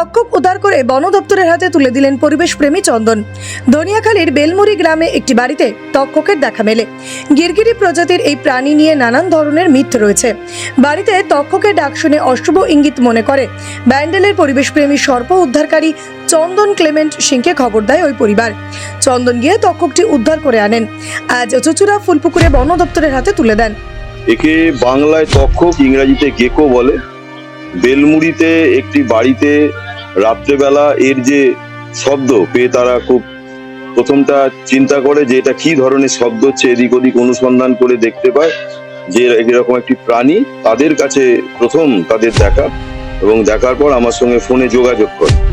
তক্ষক উদ্ধার করে বন দপ্তরের হাতে তুলে দিলেন পরিবেশ প্রেমী চন্দন। দনিয়াখালীর বেলমুড়ি গ্রামে একটি বাড়িতে তক্ষকের দেখা মেলে। গিরগিরি প্রজাতির এই প্রাণী নিয়ে নানান ধরনের মিথ রয়েছে। বাড়িতে তক্ষকের ডাক শুনে অশুভ ইঙ্গিত মনে করে। ব্যান্ডেলের পরিবেশ প্রেমী সর্প উদ্ধারকারী চন্দন ক্লেমেন্ট সিংকে খবর দেয় ওই পরিবার। চন্দন গিয়ে তক্ষকটি উদ্ধার করে আনেন। আজ চুচুড়া ফুলপুকুরে বন দপ্তরের হাতে তুলে দেন। একে বাংলায় তক্ষক ইংরাজিতে গেকো বলে। বেলমুড়িতে একটি বাড়িতে রাত্রেবেলা এর যে শব্দ পেয়ে তারা খুব প্রথমটা চিন্তা করে যে এটা কি ধরনের শব্দ হচ্ছে, এদিক ওদিক অনুসন্ধান করে দেখতে পায় যে এরকম একটি প্রাণী তাদের কাছে প্রথম তাদের দেখা এবং দেখার পর আমার সঙ্গে ফোনে যোগাযোগ করে।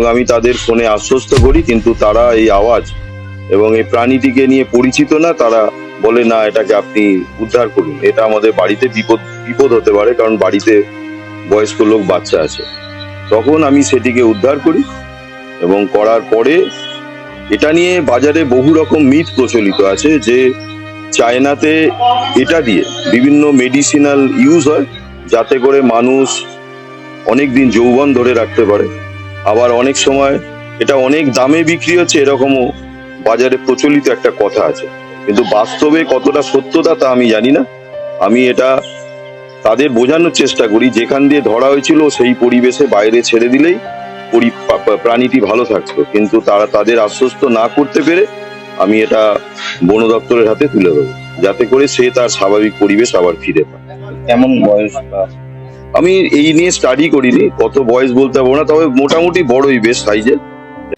এবং আমি তাদের ফোনে আশ্বস্ত করি, কিন্তু তারা এই আওয়াজ এবং এই প্রাণীটিকে নিয়ে পরিচিত না, তারা বলে, না, এটাকে আপনি উদ্ধার করুন। এটা আমাদের বাড়িতে বিপদ বিপদ হতে পারে, কারণ বাড়িতে বয়স্ক লোক, বাচ্চা আছে। তখন আমি সেটিকে উদ্ধার করি এবং করার পরে এটা নিয়ে বাজারে বহু রকম মিথ প্রচলিত আছে যে চায়নাতে এটা দিয়ে বিভিন্ন মেডিসিনাল ইউজ হয়, যাতে করে মানুষ অনেক দিন যৌবন ধরে রাখতে পারে। আবার অনেক সময় এটা অনেক দামে বিক্রি হচ্ছে, এরকমও বাজারে প্রচলিত একটা কথা আছে। কিন্তু বাস্তবে কতটা সত্যতা তা আমি জানি না। আমি এটা তাদের বোঝানোর চেষ্টা করি, যেখান দিয়ে ধরা হয়েছিল সেই পরিবেশে বাইরে ছেড়ে দিলেই প্রাণীটি ভালো থাকতো। কিন্তু তারা তাদের আশ্বস্ত না করতে পেরে আমি এটা বন দপ্তরের হাতে তুলে দেবো, যাতে করে সে তার স্বাভাবিক পরিবেশ আবার ফিরে পায়। কেমন বয়স আমি এই নিয়ে স্টাডি করিনি, কত বয়স বলতে পারব না, তবে মোটামুটি বড়ই বেশ সাইজের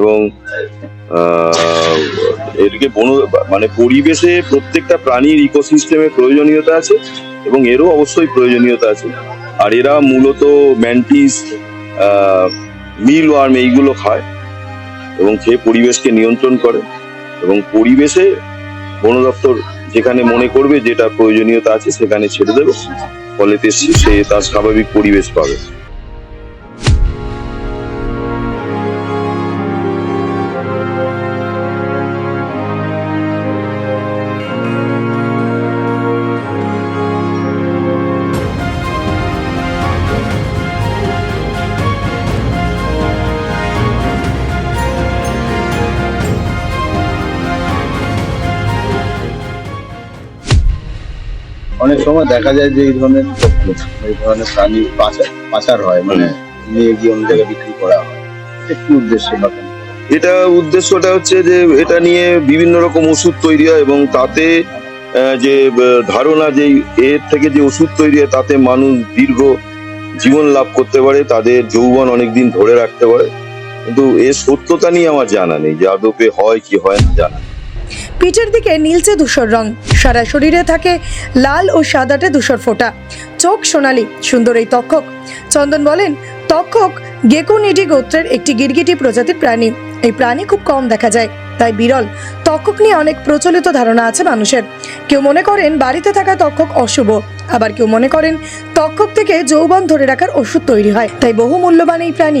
এবং এদিকে বন মানে পরিবেশে প্রত্যেকটা প্রাণীর ইকোসিস্টেমে প্রয়োজনীয়তা আছে এবং এরও অবশ্যই প্রয়োজনীয়তা আছে। আর এরা মূলত ম্যান্টিস মিল ওয়ার্ম এইগুলো খায় এবং খেয়ে পরিবেশকে নিয়ন্ত্রণ করে এবং পরিবেশে বন দপ্তর যেখানে মনে করবে যেটা প্রয়োজনীয়তা আছে সেখানে ছেড়ে দেবে ফলে সে তার স্বাভাবিক পরিবেশ পাবে। অনেক সময় দেখা যায় যে এই ধরনের এই ধরনের প্রাণী পাচার পাচার হয় মানে নিয়ে গিয়ে অন্য জায়গায় বিক্রি করা হয়। কি উদ্দেশ্যে বা এটা উদ্দেশ্যটা হচ্ছে যে এটা নিয়ে বিভিন্ন রকম ওষুধ তৈরি হয় এবং তাতে যে ধারণা যে এর থেকে যে ওষুধ তৈরি হয় তাতে মানুষ দীর্ঘ জীবন লাভ করতে পারে তাদের যৌবন অনেকদিন ধরে রাখতে পারে। কিন্তু এর সত্যতা নিয়ে আমার জানা নেই যে আদপে হয় কি হয় না জানা। পিঠের দিকে নীলচে ধূসর রং। সারা শরীরে থাকে লাল ও সাদাটে ধূসর ফোঁটা। চোখ সোনালি, সুন্দর এই তক্ষক চন্দন বলেন তক্ষক গেকোনিডি গোত্রের একটি গিরগিটি প্রজাতির প্রাণী। এই প্রাণী খুব কম দেখা যায়। তাই বিরল তক্ষক নিয়ে অনেক প্রচলিত ধারণা আছে মানুষের। কেউ মনে করেন বাড়িতে থাকা তক্ষক অশুভ। আবার কেউ মনে করেন তক্ষক থেকে যৌবন ধরে রাখার ওষুধ তৈরি হয়। তাই বহু মূল্যবান এই প্রাণী